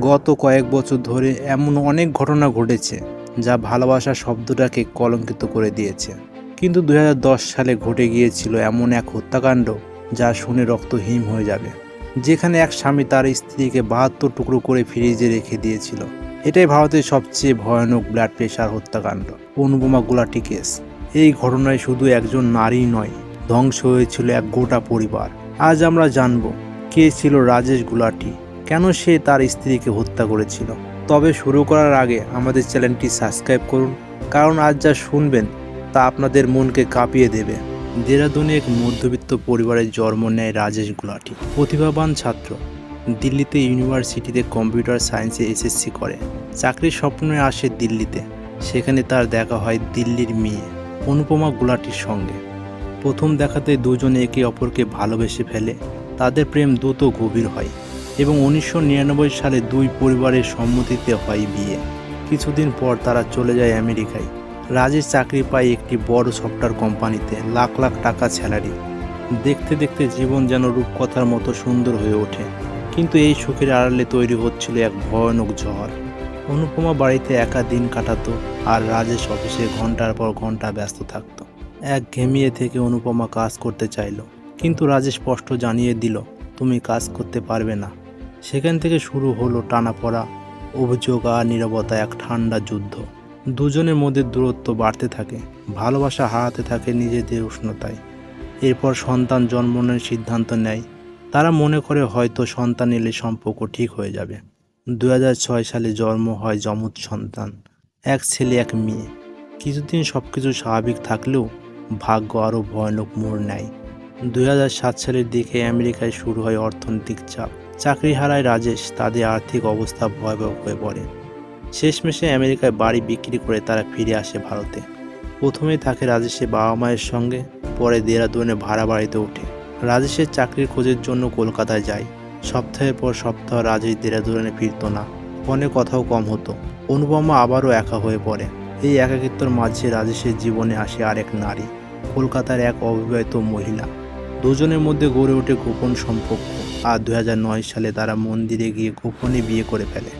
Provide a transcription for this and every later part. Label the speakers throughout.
Speaker 1: গত কয়েক বছর ধরে এমন অনেক ঘটনা ঘটেছে যা ভালোবাসা শব্দটাকে কলঙ্কিত করে দিয়েছে। কিন্তু দু হাজার দশ সালে ঘটে গিয়েছিল এমন এক হত্যাকাণ্ড যা শুনে রক্ত হিম হয়ে যাবে, যেখানে এক স্বামী তার স্ত্রীকে বাহাত্তর টুকরো করে ফ্রিজে রেখে দিয়েছিল। এটাই ভারতের সবচেয়ে ভয়ানক ব্লাড প্রেশার হত্যাকাণ্ড, অনুপমা গুলাটি কেস এই ঘটনায় শুধু একজন নারী নয়, ধ্বংস হয়েছিল এক গোটা পরিবার। আজ আমরা জানব, কে ছিল রাজেশ গুলাটি? কেন সে তার স্ত্রীকে হত্যা করেছিল? তবে শুরু করার আগে আমাদের চ্যানেলটি সাবস্ক্রাইব করুন, কারণ আজ যা শুনবেন তা আপনাদের মনকে কাঁপিয়ে দেবে। দেরাদুনে এক মধ্যবিত্ত পরিবারের জন্ম নেয় রাজেশ গুলাটি প্রতিভাবান ছাত্র। দিল্লিতে ইউনিভার্সিটিতে কম্পিউটার সায়েন্সে এসএসসি করে, চাকরির স্বপ্নে আসে দিল্লিতে। সেখানে তার দেখা হয় দিল্লির মেয়ে, অনুপমা গুলাটির সঙ্গে। প্রথম দেখাতে দুজনে একে অপরকে ভালোবেসে ফেলে, তাদের প্রেম দ্রুত গভীর হয়। এবং উনিশশো নিরানব্বই সালে দুই পরিবারের সম্মতিতে হয় বিয়ে। কিছুদিন পর তারা চলে যায় আমেরিকায়। রাজেশ চাকরি পায় একটি বড় সফটওয়্যার কোম্পানিতে, লাখ লাখ টাকা স্যালারি। দেখতে দেখতে জীবন যেন রূপকথার মতো সুন্দর হয়ে ওঠে। কিন্তু এই সুখের আড়ালে তৈরি হচ্ছিল এক ভয়ানক ঝড়। অনুপমা বাড়িতে একা দিন কাটাতো আর রাজেশ অফিসে ঘণ্টার পর ঘণ্টা ব্যস্ত থাকতো। এক ঘেমিয়ে থেকে অনুপমা কাজ করতে চাইলো। কিন্তু রাজেশ স্পষ্ট জানিয়ে দিল, তুমি কাজ করতে পারবে না। সেখান থেকে শুরু হলো টানাপড়া অভিযোগ আর নীরবতা, এক ঠান্ডা যুদ্ধ। দুজনের মধ্যে দূরত্ব বাড়তে থাকে, ভালোবাসা হারাতে থাকে নিজেদের উষ্ণতায়। এরপর সন্তান জন্মানোর সিদ্ধান্ত নেয়। তারা মনে করে হয়তো সন্তান এলে সম্পর্ক ঠিক হয়ে যাবে। দু হাজার ছয় সালে জন্ম হয় যমজ সন্তান। এক ছেলে, এক মেয়ে। কিছুদিন সব কিছু স্বাভাবিক থাকলেও ভাগ্য আরও ভয়ানক মোড় নেয়। দু হাজার সাত সালের দিকে আমেরিকায় শুরু হয় অর্থনৈতিক চাপ। চাকরি হারায় রাজেশ তাদের আর্থিক অবস্থা ভয়াবহ হয়ে পড়ে। শেষমেশে আমেরিকায় বাড়ি বিক্রি করে তারা ফিরে আসে ভারতে। প্রথমেই থাকে রাজেশের বাবা মায়ের সঙ্গে, পরে দেরাদুনে ভাড়া বাড়িতে ওঠে। রাজেশের চাকরির খোঁজের জন্য কলকাতায় যায়। সপ্তাহের পর সপ্তাহ রাজেশ দেরাদুনে ফিরতো না। ফোনে কথাও কম হতো। অনুপমা আবারও একা হয়ে পড়ে। এই একাকিত্বর মাঝে রাজেশের জীবনে আসে আরেক নারী। কলকাতার এক অবিবাহিত মহিলা। দুজনের মধ্যে গড়ে ওঠে গোপন সম্পর্ক। আর দু হাজার নয় সালে তারা মন্দিরে গিয়ে গোপনে বিয়ে করে ফেলে।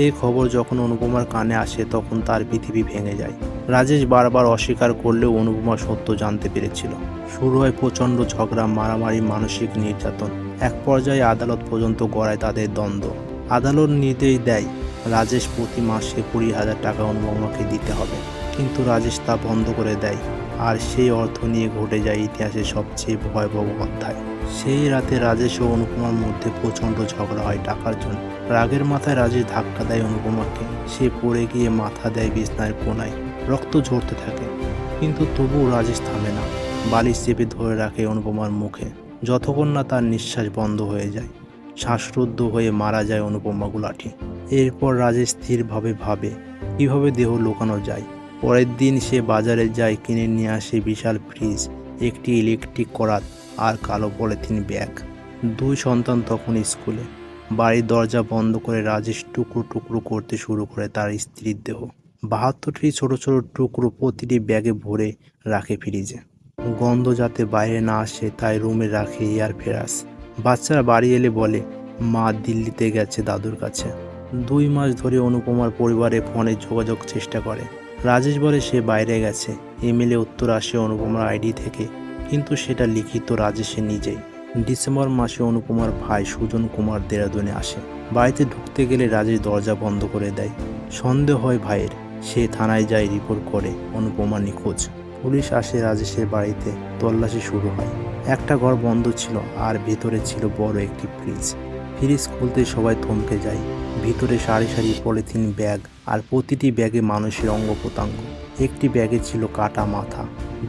Speaker 1: এই খবর যখন অনুপমার কানে আসে, তখন তার পৃথিবী ভেঙে যায়। রাজেশ বারবার অস্বীকার করলেও অনুপমা সত্য জানতে পেরেছিল। শুরু হয় প্রচণ্ড ঝগড়া, মারামারি, মানসিক নির্যাতন। এক পর্যায়ে আদালত পর্যন্ত গড়ায় তাদের দ্বন্দ্ব। আদালত নির্দেশ দেয়, রাজেশ প্রতি মাসে কুড়ি হাজার টাকা অনুপমাকে দিতে হবে। কিন্তু রাজেশ তা বন্ধ করে দেয়। আর সেই অর্থ নিয়ে ঘটে যায় ইতিহাসের সবচেয়ে ভয়াবহ অধ্যায়। সেই রাতে রাজেশ ও অনুপমার মধ্যে প্রচণ্ড ঝগড়া হয় টাকার জন্য। রাগের মাথায় রাজেশ ধাক্কা দেয় অনুপমাকে। সে পড়ে গিয়ে মাথা দেয় বিছনার কোনায়। রক্ত ঝরতে থাকে। কিন্তু তবুও রাজেশ থামে না। বালিশ চেপে ধরে রাখে অনুপমার মুখে। যতক্ষণ না তার নিঃশ্বাস বন্ধ হয়ে যায়। শ্বাসরুদ্ধ হয়ে মারা যায় অনুপমা গুলাটি এরপর রাজেশ স্থিরভাবে ভাবে, কীভাবে দেহ লুকানো যায়? পরের দিন সে বাজারে যায়, কিনে নিয়ে আসে বিশাল ফ্রিজ একটি ইলেকট্রিক করাত আর কালো পলিথিন ব্যাগ দুই সন্তান তখন স্কুলে বাড়ির দরজা বন্ধ করে রাজেশ টুকরো টুকরো করতে শুরু করে তার স্ত্রীর দেহ। বাহাত্তরটি ছোট ছোট টুকরো প্রতিটি ব্যাগে ভরে রাখে ফ্রিজে গন্ধ যাতে বাইরে না আসে, তাই রুমে রাখে এয়ার ফেরাস বাচ্চারা বাড়ি এলে বলে, মা দিল্লিতে গেছে দাদুর কাছে। দুই মাস ধরে অনুপমার পরিবারে ফোনে যোগাযোগ চেষ্টা করে। রাজেশ বলে সে বাইরে গেছে। ইমেলে উত্তর আসে অনুপমার আইডি থেকে। কিন্তু সেটা লিখিত রাজেশের নিজেই। ডিসেম্বর মাসে অনুপমার ভাই সুজন কুমার দেরাদুনে আসে। বাড়িতে ঢুকতে গেলে রাজেশ দরজা বন্ধ করে দেয়। সন্দেহ হয় ভাইয়ের। সে থানায় যায় রিপোর্ট করে অনুপমা নিখোঁজ। পুলিশ আসে রাজেশের বাড়িতে। তল্লাশি শুরু হয়। একটা ঘর বন্ধ ছিল, আর ভেতরে ছিল বড় একটি ফ্রিজ। ফ্রিজ খুলতে সবাই থমকে যায়। ভিতরে সারি সারি পলিথিন ব্যাগ আর প্রতিটি ব্যাগে মানুষের অঙ্গ প্রত্যঙ্গ। একটি ব্যাগে ছিল কাটা মাথা,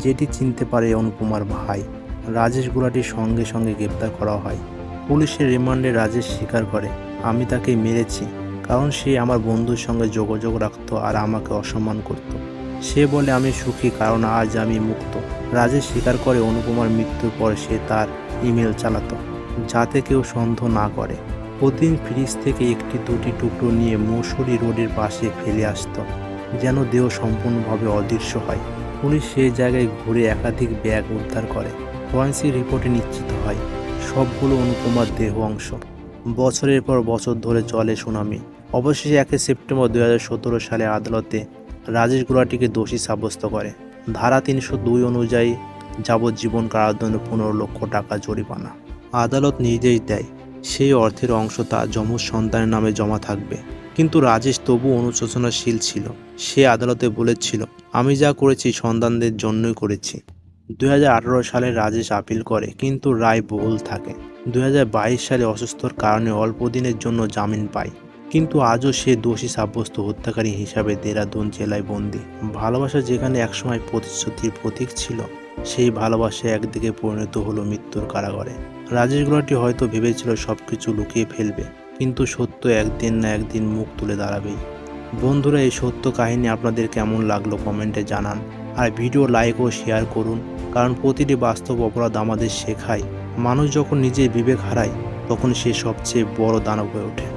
Speaker 1: যেটি চিনতে পারে অনুপমার ভাই। রাজেশ গুলাটির সঙ্গে সঙ্গে গ্রেপ্তার করা হয়। পুলিশের রিমান্ডে রাজেশ স্বীকার করে, আমি তাকে মেরেছি, কারণ সে আমার বন্ধুর সঙ্গে যোগাযোগ রাখত আর আমাকে অসম্মান করত। সে বলে, আমি সুখী, কারণ আজ আমি মুক্ত। রাজেশ স্বীকার করে, অনুপমার মৃত্যুর পর সে তার ইমেল চালাতো। যাতে কেউ সন্দেহ না করে। প্রতিদিন ফ্রিজ থেকে একটি দুটি টুকরো নিয়ে মৌসুরি রোডের পাশে ফেলে আসত, যেন দেহ সম্পূর্ণভাবে অদৃশ্য হয়। পুলিশ সেই জায়গায় ঘুরে একাধিক ব্যাগ উদ্ধার করে। ফরেন্সিক রিপোর্টে নিশ্চিত হয়, সবগুলো অনুপমার দেহ অংশ। বছরের পর বছর ধরে চলে সুনামি। অবশেষে একে সেপ্টেম্বর দুই সালে আদালতে রাজেশ গুলাটিকে দোষী সাব্যস্ত করে। ধারা তিনশো দুই অনুযায়ী যাবজ্জীবন কারাদণ্ড পনেরো লক্ষ টাকা জরিমানা। আদালত নির্দেশ দেয়, সেই অর্থের অংশ তার যমজ সন্তানের নামে জমা থাকবে। কিন্তু রাজেশ তবু অনুশোচনাশীল ছিল। সে আদালতে বলেছিল, আমি যা করেছি সন্তানদের জন্যই করেছি। দু হাজার আঠারো সালে রাজেশ আপিল করে, কিন্তু রায় বহুল থাকে। দু হাজার বাইশ সালে অসুস্থর কারণে অল্প দিনের জন্য জামিন পায়। কিন্তু আজও সে দোষী সাব্যস্ত হত্যাকারী হিসাবে দেরাদুন জেলায় বন্দী। ভালোবাসা যেখানে একসময় প্রতিশ্রুতির প্রতীক ছিল সেই ভালোবাসা একদিকে পরিণত হলো মৃত্যুর কারাগারে। রাজেশ গুলাটি হয়তো ভেবেছিল সবকিছু লুকিয়ে ফেলবে, কিন্তু সত্য একদিন না একদিন মুখ তুলে দাঁড়াবেই। বন্ধুরা, এই সত্য কাহিনী আপনাদের কেমন লাগল কমেন্টে জানান, আর ভিডিও লাইক ও শেয়ার করুন, কারণ প্রতিটি বাস্তব অপরাধ আমাদের শেখায়। মানুষ যখন নিজের বিবেক হারায়, তখন সে সবচেয়ে বড় দানব হয়ে ওঠে।